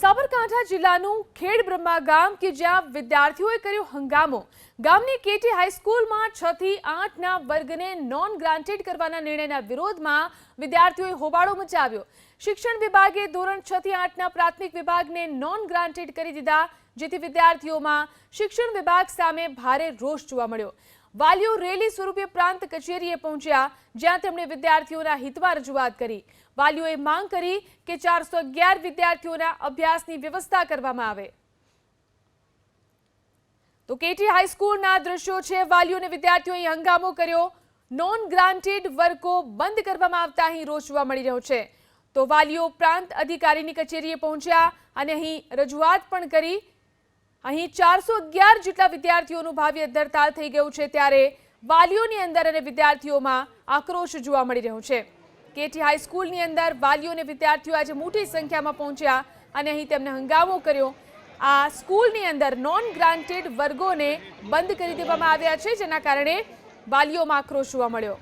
સાબરકાંઠા જિલ્લાનું ખેડ બ્રહ્મા ગામ કે જ્યાં વિદ્યાર્થીઓએ કર્યો હંગામો, ગામની કેટી હાઈસ્કૂલમાં છ થી આઠના વર્ગને નોન ગ્રાન્ટેડ કરવાના નિર્ણયના વિરોધમાં વિદ્યાર્થીઓએ હોબાળો મચાવ્યો. શિક્ષણ વિભાગે ધોરણ છ થી આઠના પ્રાથમિક વિભાગને નોન ગ્રાન્ટેડ કરી દીધા, જેથી વિદ્યાર્થીઓમાં શિક્ષણ વિભાગ સામે ભારે રોષ જોવા મળ્યો. વાલીઓ રેલી સ્વરૂપે પ્રાંત કચેરીએ પહોંચ્યા, જ્યાં તેમણે વિદ્યાર્થીઓના હિતમાં રજૂઆત કરી. વાલીઓએ માંગ કરી કે ચારસો વિદ્યાર્થીઓના અભ્યાસની વ્યવસ્થા કરવામાં આવે. તો કેટી હાઈસ્કૂલના દ્રશ્યો છે, વાલીઓને વિદ્યાર્થીઓએ હંગામો કર્યો. નોન ગ્રાન્ટેડ વર્ગો બંધ કરવામાં આવતા અહીં રોષ જોવા મળી રહ્યો છે. તો વાલીઓ પ્રાંત અધિકારીની કચેરીએ પહોંચ્યા અને અહીં રજૂઆત પણ કરી અહીં ચારસો અગિયાર જેટલા વિદ્યાર્થીઓનું ભાવિ હડતાળ થઈ ગયું છે ત્યારે વાલીઓની અંદર અને વિદ્યાર્થીઓમાં આક્રોશ જોવા મળી રહ્યો છે. કેટી હાઈસ્કૂલની અંદર વાલીઓ અને વિદ્યાર્થીઓ આજે મોટી સંખ્યામાં પહોંચ્યા અને અહીં તેમને હંગામો કર્યો. આ સ્કૂલની અંદર નોન ગ્રાન્ટેડ વર્ગોને બંધ કરી દેવામાં આવ્યા છે, જેના કારણે વાલીઓમાં આક્રોશ જોવા મળ્યો.